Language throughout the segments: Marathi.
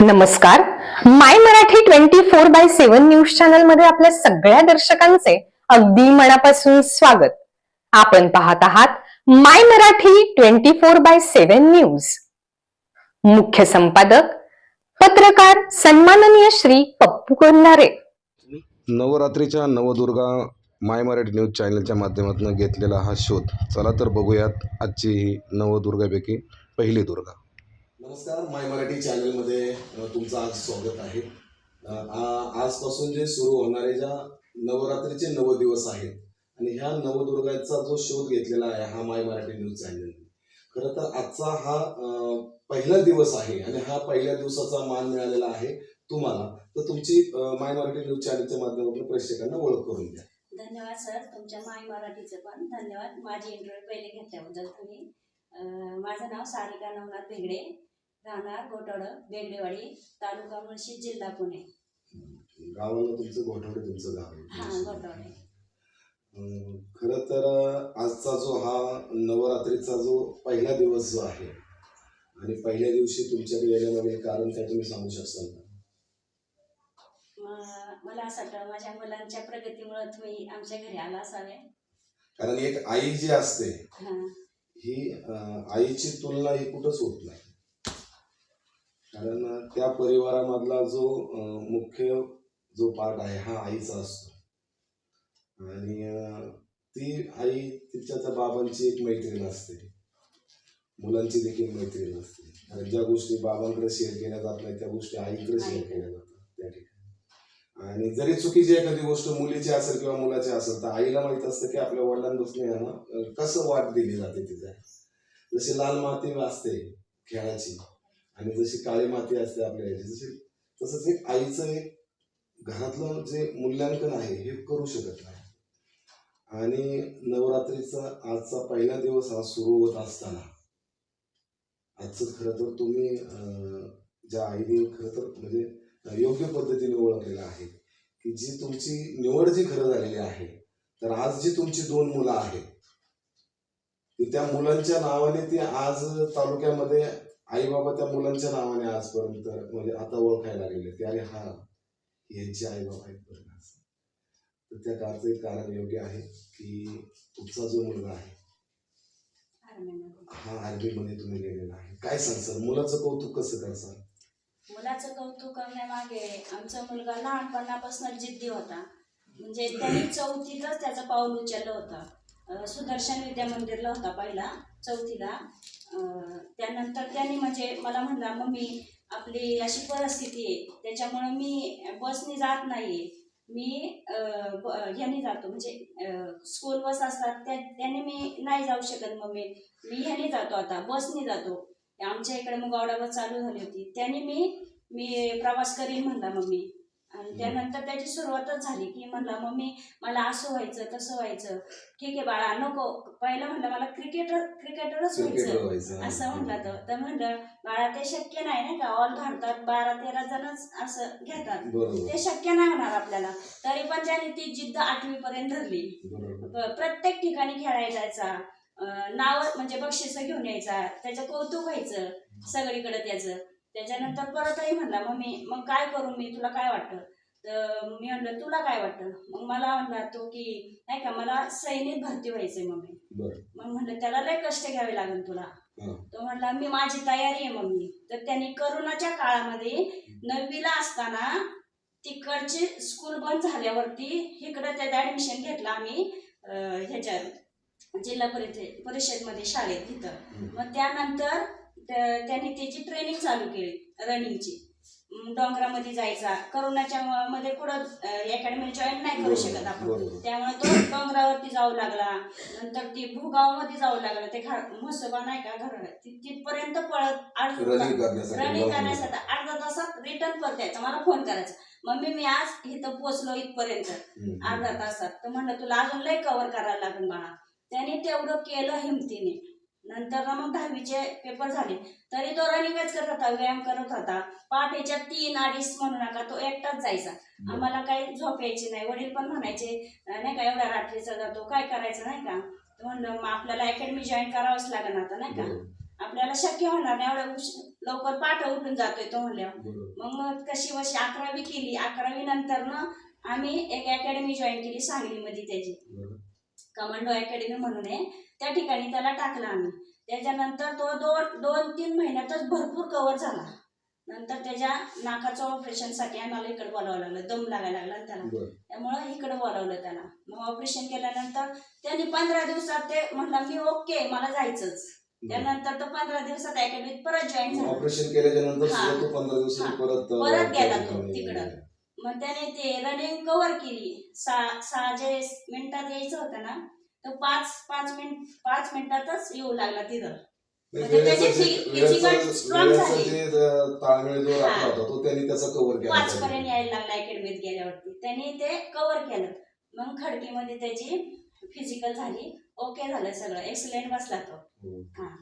नमस्कार. My Marathi twenty four by seven news चॅनलमध्ये आपल्या सगळ्या दर्शकांचे अगदी मनापासून स्वागत. आपण पाहत आहात my Marathi twenty four by seven news. मुख्य संपादक पत्रकार सन्माननीय श्री पप्पू कोल्हारे. नवरात्रीच्या नवदुर्गा माय मराठी न्यूज चॅनलच्या माध्यमातून घेतलेला हा शोध चला तर बघूयात आजची ही नवदुर्गापैकी पहिली दुर्गा. नमस्कार माय मराठी चॅनलमध्ये तुमचं आज स्वागत आहे. आजपासून जे सुरू होणारे ज्या नवरात्रीचे नव दिवस आहेत आणि ह्या नवदुर्गाचा जो शोध घेतलेला आहे हा माय मराठी न्यूज चॅनल. खरं तर आजचा हा पहिला दिवस आहे आणि हा पहिल्या दिवसाचा मान मिळालेला आहे तुम्हाला. तर तुमची माय मराठी न्यूज चॅनलच्या माध्यमातून प्रेक्षकांना ओळख करून द्या. धन्यवाद सर. तुमच्या माय मराठीचं पण धन्यवाद. माझी इंटरव्ह्यू पहिले घेतल्याबद्दल तुम्ही. माझं नाव सारिका नवनाथ भेगडे राहणार गोटवड बेगडेवाडी तालुका मुळशी जिल्हा पुणे. गावाला तुमचं गोठवडे तुमचं गाव हा अं, खरं तर आजचा जो हा नवरात्रीचा जो पहिला दिवस जो आहे आणि पहिल्या दिवशी तुमच्याकडे येण्यामागील कारण काय तुम्ही सांगू शकसाल का? मला असं वाटतं माझ्या मुलांच्या प्रगतीमुळे तुम्ही आमच्या घरी आला असावे. कारण एक आई जी असते हा आईची तुलना ही कुठंच होत नाही. कारण त्या परिवारामधला जो मुख्य जो पार्ट आहे हा आईचा असतो. आणि ती आई तिच्या त्या बाबांची एक मैत्रीण असते. मुलांची देखील मैत्रीण असते. आणि ज्या गोष्टी बाबांकडे शेअर केल्या जात नाही त्या गोष्टी आईकडे शेअर केल्या जातात आणि जरी चुकीची एखादी गोष्ट मुलीची असेल किंवा मुलाची असेल तर आईला माहीत असतं की आपल्या वडिलांपासून यांना कसं वाट दिली जाते तिथे जशी लाल माती असते खेळाची आणि जशी काळी माती असते आपल्या याची जशी तसंच एक आईचं एक घरातलं जे मूल्यांकन आहे हे करू शकत नाही. आणि नवरात्रीचा आजचा पहिला दिवस हा सुरू होत असताना आजचं खरं तर तुम्ही अं, ज्या आईने खरं तर म्हणजे योग्य पद्धतीने ओळखलेलं आहे की जी तुमची निवड जी खरं झालेली आहे तर आज जी तुमची दोन मुलं आहेत की त्या मुलांच्या नावाने ती आज तालुक्यामध्ये आई बाबा त्या मुलांच्या नावाने आजपर्यंत म्हणजे आता ओळखायला लागलेले की अरे हा यांचे आई बाबा आहेत बरं. तर त्या कारचं एक कारण योग्य आहे की तुमचा जो मुलगा आहे. हा आर्मीमध्ये तुम्ही गेलेला आहे काय सांगसाल मुलाचं कौतुक कसं करसाल मुलाचं कौतुक करण्यामागे आमचा मुलगा लहानपणापासून जिद्दी होता. म्हणजे त्यांनी चौथीतच त्याचं पाऊल उचललं होतं. सुदर्शन विद्या मंदिरला होता पहिला चौथीला. त्यानंतर त्यांनी म्हणजे मला म्हणला मम्मी आपली अशी परिस्थिती आहे. त्याच्यामुळं मी बसने जात नाही मी ह्याने जातो. म्हणजे स्कूल बस असतात त्या त्याने मी नाही जाऊ शकत मम्मी. मी ह्याने जातो आता बसने जातो. आमच्या इकडे मग बस चालू झाली होती. त्याने मी मी प्रवास करीन म्हणला मम्मी. आणि त्यानंतर त्याची सुरुवातच झाली की म्हणला मम्मी मला असं व्हायचं तसं व्हायचं. ठीक आहे बाळा नको. पहिलं म्हणलं मला क्रिकेटर क्रिकेटरच क्रिकेटर व्हायचं. असं म्हणलं तर तर म्हणलं बाळा ते शक्य नाही नाही का? ऑल भारतात बारा तेरा जणच असं घेतात. ते शक्य नाही होणार आपल्याला. तरी पण त्याने ती जिद्द आठवी पर्यंत धरली प्रत्येक ठिकाणी खेळायला जायचा. नाव म्हणजे बक्षीस घेऊन यायचा. त्याचं कौतुक व्हायचं सगळीकडे त्याचं. त्याच्यानंतर परतही म्हणला मम्मी मग काय करू मी? तुला काय वाटतं? तर मी म्हणलं तुला काय वाटतं? मग मला म्हणला तो की नाही का मला सैनिक भरती व्हायचंय मम्मी. मग म्हणलं त्याला लय कष्ट घ्यावे लागेल तुला. तो म्हणला मी माझी तयारी आहे मम्मी. तर त्यांनी करोनाच्या काळामध्ये नववीला असताना तिकडची स्कूल बंद झाल्यावरती इकडं त्याचं ऍडमिशन घेतलं आम्ही ह्याच्या जिल्हा परिषद परिषदमध्ये शाळेत तिथं मग त्यानंतर त्या- त्यांनी त्याची ट्रेनिंग चालू केली रनिंगची. डोंगरामध्ये जायचा. करोनाच्या मध्ये कुठं अकॅडमी जॉईन नाही करू शकत आपण. त्यामुळे तो डोंगरावरती जाऊ लागला. नंतर ती भूगावामध्ये जाऊ लागला. ते म्हसोबा नाही का घर तिथपर्यंत पळत रनिंग करण्यासाठी अर्धा तासात रिटर्न परत यायचं मला फोन करायचा. मम्मी मी आज इथं पोचलो इथपर्यंत. अर्धा तासात. तर म्हणलं तुला अजून लय कव्हर करायला लागेल बाळा. त्याने तेवढं केलं हिमतीने. नंतर ना मग दहावीचे पेपर झाले. तरी तो रनिंगच करत होता व्यायाम करत होता. पहाटेच्या तीन अडीच म्हणू नका तो एकटाच जायचा. आम्हाला काही झोप यायची नाही. वडील पण म्हणायचे "अं, नाही का एवढ्या रात्रीचा जातो काय करायचं नाही का? म्हणलं मग आपल्याला अकॅडमी जॉईन करावंच लागेल आता नाही का. आपल्याला शक्य होणार नाही. एवढ्या उश- लवकर पाठ उठून जातोय तो म्हणल्यावर. मग मग कशी वशी अकरावी केली. अकरावी नंतर ना आम्ही एक अकॅडमी जॉईन केली सांगलीमध्ये त्याची. कमांडो अकॅडमी म्हणून आहे. त्या ठिकाणी त्याला टाकलं आम्ही. त्याच्यानंतर तो दोन दोन तीन महिन्यातच भरपूर कव्हर झाला. नंतर त्याच्या नाकाचं ऑपरेशनसाठी आम्हाला इकडे बोलावं लागलं. दम लागायला लागला त्याला. त्यामुळं इकडे बोलावलं त्याला. मग ऑपरेशन केल्यानंतर त्यांनी पंधरा दिवसात ते म्हणला मी ओके मला जायचंच. त्यानंतर तो पंधरा दिवसात अकॅडमीत परत जॉईन झाला. ऑपरेशन केल्याच्यानंतर. परत गेला तो तिकडं. मग त्याने ते रनिंग कव्हर केली. सहा सहा जे मिनिटात यायचं होतं ना तो पाच पाच मिनिट पाच मिनिटातच येऊ लागला तिथं. म्हणजे त्याची वेळेचं जे- फि- वेळेचं- physical strong वेळेचं झाली. ताळमेळ जो हा. राखला होता तो त्यांनी त्याचा कव्हर केला पाच त्या पर्यंत यायला लागला अकॅडमीत गेल्यावरती. त्यांनी ते कव्हर केलं. मग खडकीमध्ये त्याची फिजिकल झाली. ओके झालं सगळं. एक्सलेंट बसला तो. हो. हा.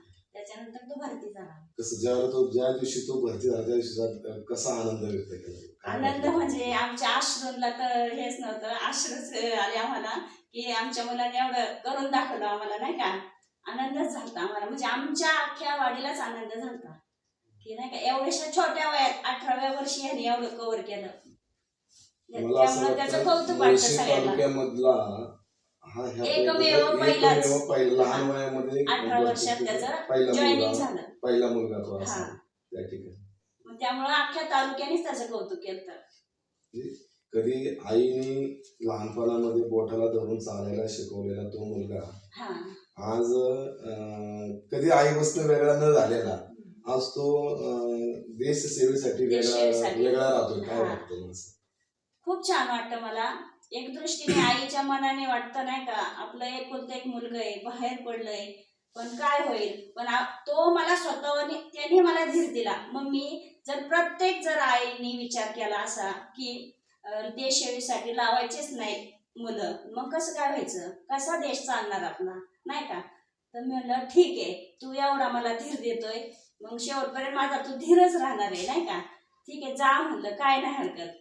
त्याच्यानंतर तो भरती झाला. कसं ज्यावेळेला तो ज्या दिवशी तो भरती झाला त्या दिवशी कसा आनंद व्यक्त केला? आनंद? म्हणजे आमच्या आश्रूला तर हेच नव्हतं. आश्रूच आले आम्हाला की आमच्या मुलाने एवढं करून दाखवलं आम्हाला नाही का? आनंदच झालता आम्हाला. म्हणजे आमच्या अख्ख्या वाडीलाच आनंद झालता. की नाही का एवढ्याशा छोट्या वयात अठराव्या वर्षी यांनी एवढं कव्हर केलं. मला असं त्यामुळे त्याचं कौतुक वाटतं सगळ्यांना. तालुक्यामधला हा ह्या एकमेव एकमेव पहिलाच. पहिला लहान वयामध्ये अठरा वर्षात त्याचं पहिला जॉईनिंग मुलगा झालं पहिला मुलगा तो असा. त्या ठिकाणी मग त्यामुळं अख्ख्या तालुक्यानेच त्याचं कौतुक केलं कधी आईने लहानपणामध्ये बोटाला धरून चालायला शिकवलेला तो मुलगा हा आज अं, कधी आईपासून वेगळा न झालेला आज तो अं, देश सेवेसाठी वेगळा देशसेवेसाठी. वेगळा राहतोय काय हा. वाटतं असं? खूप छान वाटतं मला एक दृष्टीने आईच्या मनाने वाटतं नाही का आपलं एक कोणतं एक मुलगा आहे बाहेर पडलंय पण काय होईल? पण तो मला स्वतःने त्याने मला धीर दिला. मग मी जर प्रत्येक जर आईने विचार केला असा की अं, देश सेवेसाठी लावायचेच नाही मुलं मग कसं काय व्हायचं? कसा देश चालणार आपला? नाही का? तर मी म्हणलं ठीक आहे तू एवढा मला धीर देतोय मग शेवटपर्यंत माझा तू धीरच राहणार आहे नाही का? ठीक आहे जा म्हणलं. काय नाही हरकत.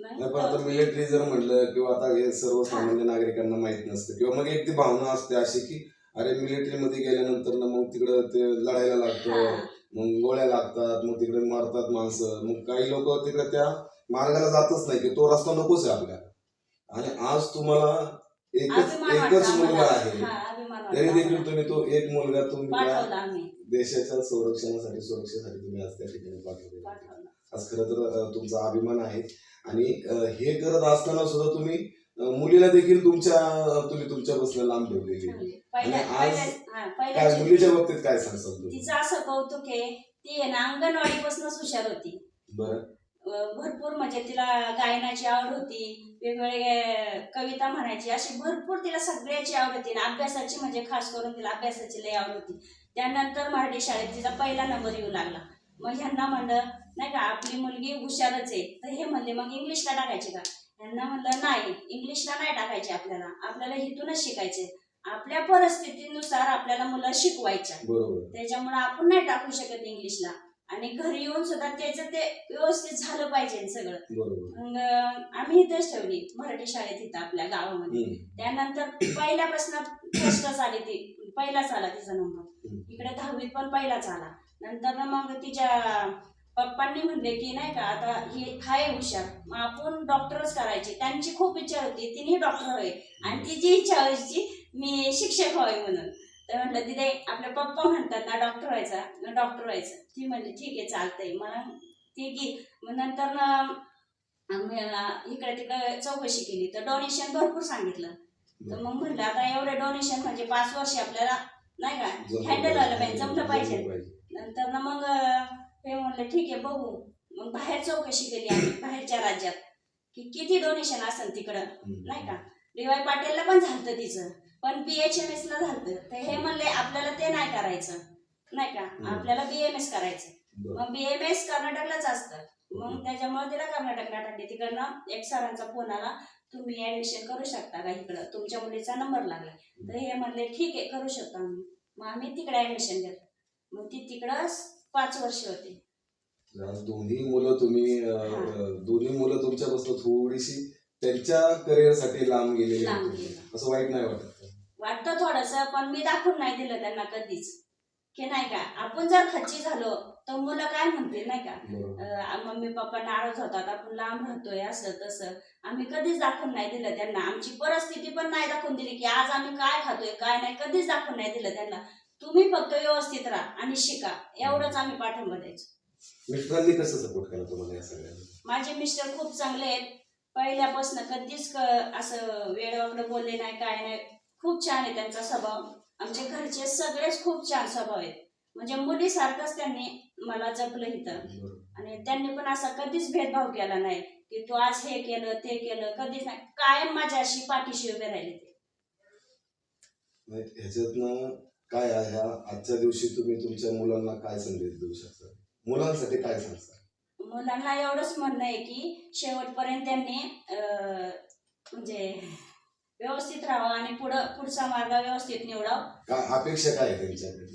नाही पण आता मिलिटरी जर म्हणलं किंवा आता हे सर्वसामान्य नागरिकांना माहीत नसतं किंवा मग एक ती भावना असते अशी की अरे मिलिटरी मध्ये गेल्यानंतर ना मग तिकडं ते लढायला लागतं. मग गोळ्या लागतात मग तिकडे मरतात माणसं मग काही लोक तिकडे त्या मार्गाला जातच नाही की तो रस्ता नकोच आहे आपल्याला आणि आज तुम्हाला एकच अभिमान एकच मुलगा आम्हाला. आहे हा, अभिमान तरी देखील. तुम्ही तो एक मुलगा तुम्ही त्या पाठवला आम्ही देशाच्या संरक्षणासाठी सुरक्षेसाठी तुम्ही आज त्या ठिकाणी. पाठवला आज खरं तर अ, तुमचा अभिमान आहे आणि हे करत असताना सुद्धा तुम्ही मुलीला देखील तुमच्या तुम्ही तुमच्या बसला लांब ठेवलेली आणि आज काय मुलीच्या बाबतीत काय तुम्ही? तिचं असं कौतुक आहे ती आहे ना अंगणवाडीपासूनच हुशार होती. बरं. भरपूर म्हणजे तिला गायनाची आवड होती वेगवेगळे कविता म्हणायची अशी भरपूर तिला सगळ्याची आवड होती. आणि अभ्यासाची म्हणजे खास करून तिला अभ्यासाची लय आवड होती. त्यानंतर मराठी शाळेत तिचा पहिला नंबर येऊ लागला. मग ह्यांना म्हणलं नाही का आपली मुलगी हुशारच आहे. तर हे म्हणले मग इंग्लिशला टाकायची का? ह्यांना म्हणलं नाही इंग्लिशला नाही टाकायचे आपल्याला. आपल्याला इथूनच शिकायचे आपल्या परिस्थितीनुसार आपल्याला मुलं शिकवायच्या. त्याच्यामुळे आपण नाही टाकू शकत इंग्लिशला आणि घरी येऊन सुद्धा त्याचं ते व्यवस्थित झालं पाहिजे सगळं. आम्ही इथेच ठेवली मराठी शाळेत इथं आपल्या गावामध्ये. त्यानंतर पहिल्यापासून फर्स्टच आली ती. पहिलाच आला तिचा नंबर इकडे दहावीत पण पहिलाच आला. नंतर ना मग तिच्या पप्पांनी म्हणले की नाही का आता ही हाय हुशार. मग आपण डॉक्टरच करायची. त्यांची खूप इच्छा होती. तिने डॉक्टर होय आणि तिची इच्छा व्हायची मी शिक्षक व्हावे म्हणून. तर म्हटलं तिथे आपले पप्पा म्हणतात ना डॉक्टर व्हायचा डॉक्टर व्हायचं. ती म्हणली ठीक आहे चालतंय. मला ती गी मग नंतर ना इकडे तिकडे चौकशी केली. तर डोनेशन भरपूर सांगितलं. तर मग म्हणलं आता एवढं डोनेशन म्हणजे पाच वर्ष आपल्याला नाही का? हँडल व्हायला पाहिजे जमलं पाहिजे. नंतर ना मग हे म्हणलं ठीक आहे बघू. मग बाहेर चौकशी केली आम्ही बाहेरच्या राज्यात की किती डोनेशन असेल तिकडं. नाही का? डी वाय पाटीलला पण झालतं तिचं पण बी एच एम एस ला झालतं. तर हे म्हणले आपल्याला ते नाही करायचं नाही का? आपल्याला बी एम एस करायचं. मग बी एम एस कर्नाटकलाच असतं. मग त्याच्यामुळे तिला कर्नाटकला टाकली तिकडनं एक सरांचा फोन आला. तुम्ही ऍडमिशन करू शकता का इकडं? तुमच्या मुलीचा नंबर लागला. तर हे म्हणले ठीक आहे करू शकतो आम्ही. मग आम्ही तिकडे ऍडमिशन घेतलं. मग ती तिकडं पाच वर्ष होती. दोन्ही मुलं तुम्ही दोन्ही मुलं तुमच्यापासून थोडीशी त्यांच्या करिअरसाठी लांब गेलेली लांब. गेलं. असं वाईट नाही वाटत. वाटतं थोडस पण मी दाखवून नाही दिलं त्यांना कधीच. की नाही का आपण जर खच्ची झालो तर मुलं काय म्हणतील नाही का? अं, मम्मी पप्पा नाराज होतात आपण लांब राहतोय असं तसं. आम्ही कधीच दाखवून नाही दिलं त्यांना. आमची परिस्थिती पण नाही दाखवून दिली की आज आम्ही काय खातोय काय नाही कधीच दाखवून नाही दिलं त्यांना. तुम्ही फक्त व्यवस्थित राहा आणि शिका. एवढंच आम्ही पाठिंबा द्यायचो. मित्रांनी कसं सपोर्ट केला तुम्हाला या सगळ्यांना? माझे मिस्टर खूप चांगले आहेत. पहिल्यापासून कधीच क- असं वेळवाकडं बोलले नाही काय नाही. खूप छान आहे त्यांचा स्वभाव. आमच्या घरचे सगळेच खूप छान स्वभाव आहेत. म्हणजे मुलीसारखंच त्यांनी मला जपलं इथं. आणि त्यांनी पण असा कधीच भेदभाव केला नाही की तू आज हे केलं ते केलं कधीच नाही. कायम माझ्याशी पाठीशी उभे राहिले ते. ह्याच्यातनं काय आहे? ह्या आजच्या दिवशी तुम्ही तुमच्या मुलांना काय संदेश देऊ शकता? मुलांसाठी काय सांगता? मुलांना एवढंच म्हणणं आहे की शेवटपर्यंत त्यांनी म्हणजे व्यवस्थित राहावं आणि पुढं पुढचा मार्ग व्यवस्थित निवडावं. काय अपेक्षा काय आहे त्यांच्याकडे?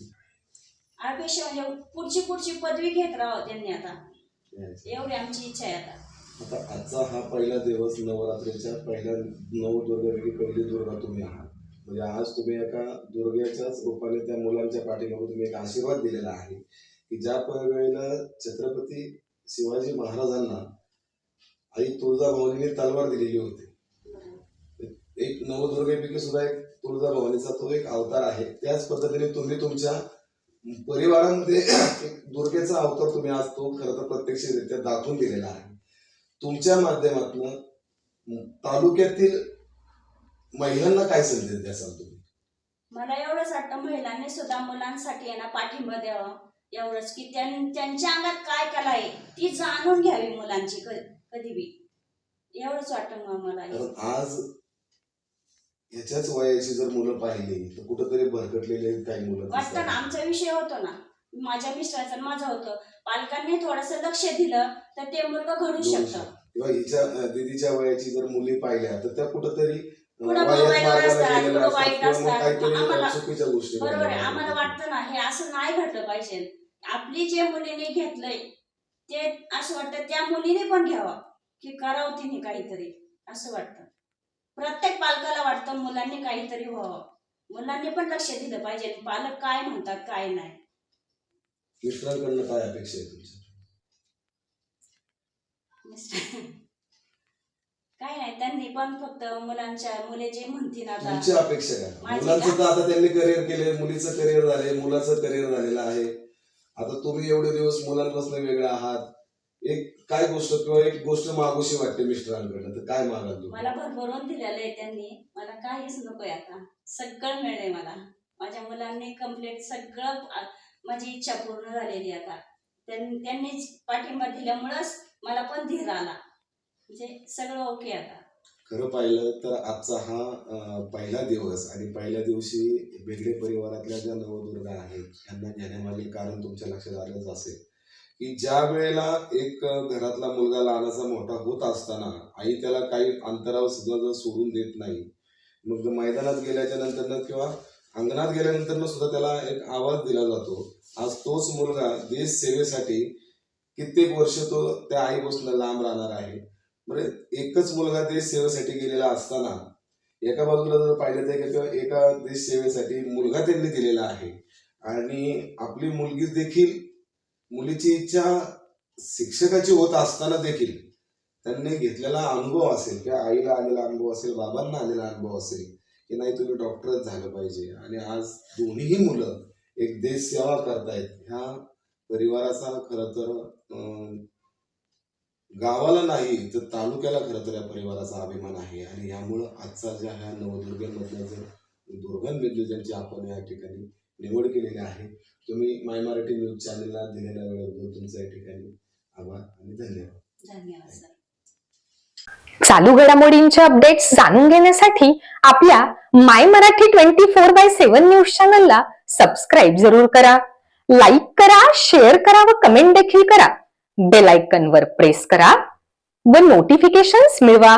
अपेक्षा म्हणजे पुढची पुढची पदवी घेत राहावं त्यांनी आता. एवढी आमची इच्छा आहे आता. आता आजचा हा पहिला दिवस नवरात्रीच्या पहिल्या नवदुर्गापैकी पहिली दुर्गा तुम्ही आहात. म्हणजे आज तुम्ही एका दुर्गेच्याच रूपाने त्या मुलांच्या पाठीमागे तुम्ही एक आशीर्वाद दिलेला आहे की ज्या वेळेला छत्रपती शिवाजी महाराजांना आई तुळजाभवानीने तलवार दिलेली होती एक नवदुर्गेपैकी सुद्धा एक तुळजाभवानीचा तो एक अवतार आहे. त्याच पद्धतीने तुम्ही तुमच्या परिवारामध्ये एक दुर्गेचा अवतार तुम्ही आज तो खरं तर प्रत्यक्षरित्या दाखवून दिलेला आहे. तुमच्या माध्यमातून तालुक्यातील महिलांना काय संदेश द्याल तुम्ही? मला एवढंच वाटतं महिलांनी सुद्धा मुलांसाठी आहे ना पाठिंबा द्यावा. एवढंच की त्यां- त्यांच्या अंगात काय कला आहे ती जाणून घ्यावी मुलांची कधी बी. एवढंच वाटतं मला आज ह्याच्याच वयाची जर मुलं पाहिली तर कुठंतरी भरकटलेले काही मुलं वाटतं ना दिसतात. आमचा विषय होतो ना माझ्या मिस्टरांचा आणि माझा होतो पालकांनी थोडस लक्ष दिलं तर ते मुलगा घडू दोन शकतं शब्द. किंवा हिच्या अं, दीदीच्या वयाची जर मुली पाहिल्या तर त्या कुठंतरी अं, पुढं वाईट मोबाईलवर मार्गाला असतात, गेलेल्या पुढं असतात वाईट किंवा मग असतात. काहीतरी आम्हाला- चुकीच्या गोष्टी बरोबर आहे आम्हाला. वाटतं ना हे असं नाही घडलं पाहिजे आपली जे मुलीने घेतलंय ते असं वाटतं त्या मुलीने पण घ्यावं की करावं तिने काहीतरी असं वाटतं प्रत्येक पालकाला वाटतं मुलांनी काहीतरी व्हावं. मुलांनी पण लक्ष दिलं पाहिजे. पालक काय म्हणतात काय नाही. मिस्टरांकडनं काय अपेक्षा आहे तुमच्या काय नाही त्यांनी पण फक्त मुलांच्या मुले जे म्हणतील आता. तुमची अपेक्षा काय माझी मुलांचं तर आता त्यांनी करिअर केले मुलीचं करिअर झाले मुलाचं करिअर झालेलं आहे. आता तुम्ही एवढे दिवस मुलांपासून वेगळे आहात. एक काय गोष्ट किंवा एक गोष्ट मागोशी वाटते मिस्टरांकडनं तर काय मागाल तुम्ही? मला भरभरून दिलेलं आहे त्यांनी. मला काहीच नकोय आता. सगळं मिळलंय मला. माझ्या मुलांनी कंप्लीट सगळं आ- माझी इच्छा पूर्ण झालेली आहे आता. त्यां- त्यांनीच पाठिंबा दिल्यामुळंच मला पण धीर आला. म्हणजे सगळं ओके आता. खरं पाहिलं तर आजचा हा अं, पहिला दिवस आणि पहिल्या दिवशी वेगळे परिवारातल्या ज्या नवदुर्गा आहेत यांना घेण्यामागील कारण तुमच्या लक्षात आलंच असेल. की ज्या वेळेला एक घरातला मुलगा लहानाचा मोठा होत असताना आई त्याला काही अंतरावर सुद्धा जर सोडून देत नाही मग मैदानात गेल्याच्यानंतर किंवा अंगणात गेल्यानंतर सुद्धा त्याला एक आवाज दिला जातो. आज तोच मुलगा देश सेवेसाठी कित्येक वर्ष तो त्या आईपासून लांब राहणार आहे. म्हणजे एकच मुलगा देश सेवेसाठी गेलेला असताना एका बाजूला जर पाहिलं तर किंवा एका देश सेवेसाठी मुलगा त्यांनी दिलेला आहे. आणि आपली मुलगी देखील मुलीची इच्छा शिक्षकाची होत असताना देखील त्यांनी घेतलेला अनुभव असेल किंवा आईला आलेला अनुभव असेल बाबांना आलेला अनुभव असेल की नाही तुम्ही डॉक्टरच झालं पाहिजे. आणि आज दोन्हीही मुलं एक देश सेवा करतायत. ह्या परिवाराचा खरं तर अं, गावाला नाही तर तालुक्याला खरं तर या परिवाराचा अभिमान आहे. आणि यामुळं आजचा ज्या ह्या नवदुर्गेमधल्या जर दुर्गम बिंदू ज्यांची आपण या ठिकाणी निवड केलेली आहे. तुम्ही माय मराठी न्यूज चॅनलला दिलेल्या वेळेबद्दल तुमचं या ठिकाणी आभार आणि धन्यवाद. धन्यवाद सर चालू घडामोडींचे अपडेट्स जाणून घेण्यासाठी आपल्या my Marathi twenty four by seven news चॅनलला सबस्क्राईब जरूर करा. लाईक करा शेअर करा व कमेंट देखील करा. बेल आयकन वर प्रेस करा व नोटिफिकेशन्स मिळवा.